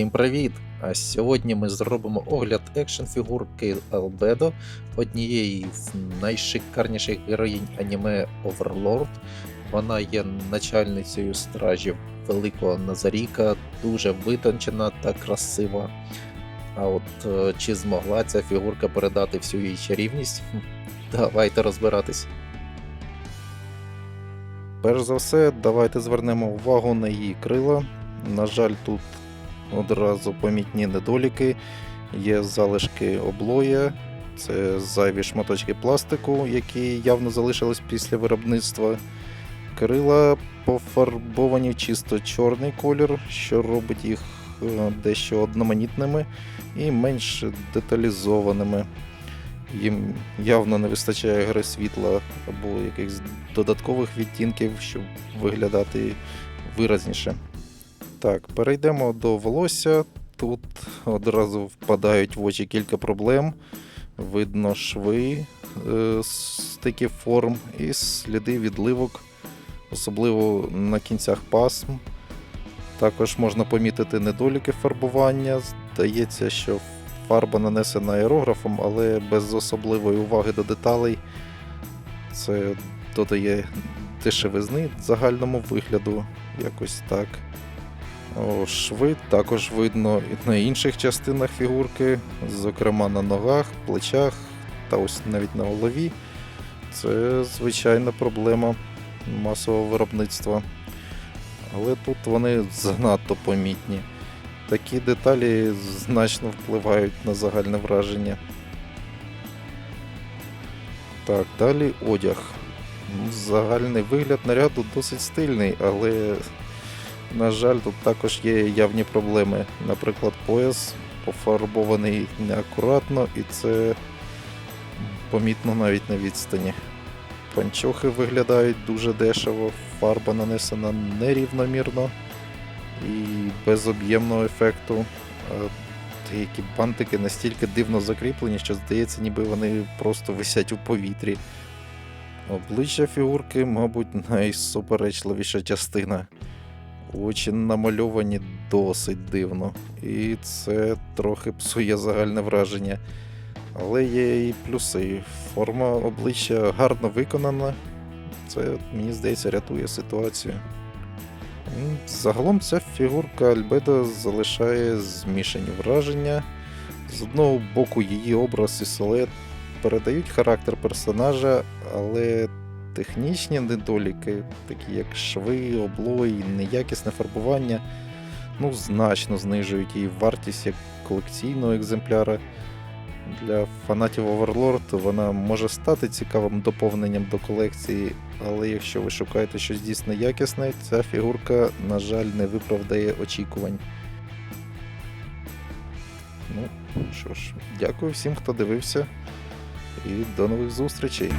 Всім привіт! А сьогодні ми зробимо огляд екшн фігурки Albedo, однієї з найшикарніших героїнь аніме Overlord. Вона є начальницею стражів Великого Назаріка, дуже витончена та красива. А от е, чи змогла ця фігурка передати всю її чарівність? Давайте розбиратись. Перш за все, давайте звернемо увагу на її крила. На жаль, тут одразу помітні недоліки. Є залишки облоя, це зайві шматочки пластику, які явно залишились після виробництва. Крила пофарбовані в чисто чорний колір, що робить їх е, дещо одноманітними і менш деталізованими. Їм явно не вистачає гри світла або якихось додаткових відтінків, щоб виглядати виразніше. Так, перейдемо до волосся. Тут одразу впадають в очі кілька проблем. Видно шви е, стиків форм і сліди відливок, особливо на кінцях пасм. Також можна помітити недоліки фарбування. Здається, що фарба нанесена аерографом, але без особливої уваги до деталей. Це додає дешевизни загальному вигляду. Якось так. Шви також видно і на інших частинах фігурки, зокрема на ногах, плечах та ось навіть на голові. Це звичайна проблема масового виробництва. Але тут вони занадто помітні. Такі деталі значно впливають на загальне враження. Так, далі одяг. Загальний вигляд наряду досить стильний, але на жаль, тут також є явні проблеми. Наприклад, пояс пофарбований неакуратно, і це помітно навіть на відстані. Панчохи виглядають дуже дешево, фарба нанесена нерівномірно і без об'ємного ефекту. Деякі бантики настільки дивно закріплені, що здається, ніби вони просто висять у повітрі. Обличчя фігурки, мабуть, найсуперечливіша частина. Очі намальовані досить дивно, і це трохи псує загальне враження. Але є і плюси. Форма обличчя гарно виконана. Це, мені здається, рятує ситуацію. Загалом ця фігурка Альбедо залишає змішані враження. З одного боку, її образ і силует передають характер персонажа, але технічні недоліки, такі як шви, облої, неякісне фарбування, ну, значно знижують її вартість як колекційного екземпляра. Для фанатів Overlord вона може стати цікавим доповненням до колекції, але якщо ви шукаєте щось дійсно якісне, ця фігурка, на жаль, не виправдає очікувань. Ну що ж, дякую всім, хто дивився, і до нових зустрічей.